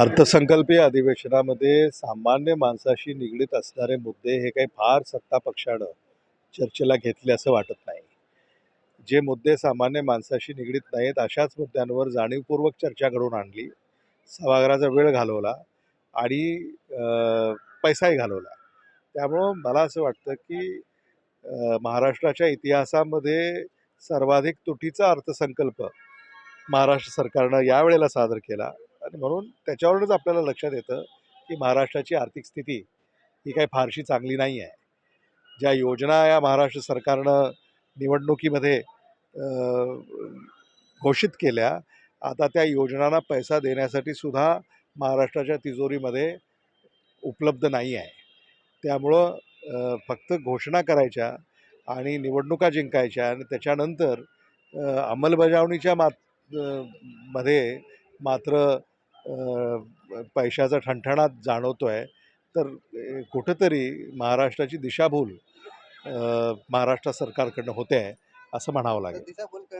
अर्थसंकल्पीय अधिवेशनामध्ये सामान्य माणसाशी निगडीत असणारे मुद्दे हे काही फार सत्ता पक्षानं चर्चेला घेतले असं वाटत नाही. जे मुद्दे सामान्य माणसाशी निगडीत नाहीत अशाच मुद्द्यांवर जाणीवपूर्वक चर्चा घडवून आणली सभागृहाचा वेळ घालवला आणि पैसाही घालवला. त्यामुळं मला असं वाटतं की महाराष्ट्राच्या इतिहासामध्ये सर्वाधिक तुटीचा अर्थसंकल्प महाराष्ट्र सरकारनं यावेळेला सादर केला. आणि म्हणून त्याच्यावरूनच आपल्याला लक्षात येतं की महाराष्ट्राची आर्थिक स्थिती ही काही फारशी चांगली नाही आहे. ज्या योजना या महाराष्ट्र सरकारनं निवडणुकीमध्ये घोषित केल्या आता त्या योजनांना पैसा देण्यासाठी सुद्धा महाराष्ट्राच्या तिजोरीमध्ये उपलब्ध नाही आहे. त्यामुळं फक्त घोषणा करायच्या आणि निवडणुका जिंकायच्या आणि त्याच्यानंतर अंमलबजावणीच्या मात मध्ये मात्र पैशाचा ठणठणात जाणवतो आहे तर कुठंतरी महाराष्ट्राची दिशाभूल महाराष्ट्र सरकारकडनं होते आहे असं म्हणावं लागेल.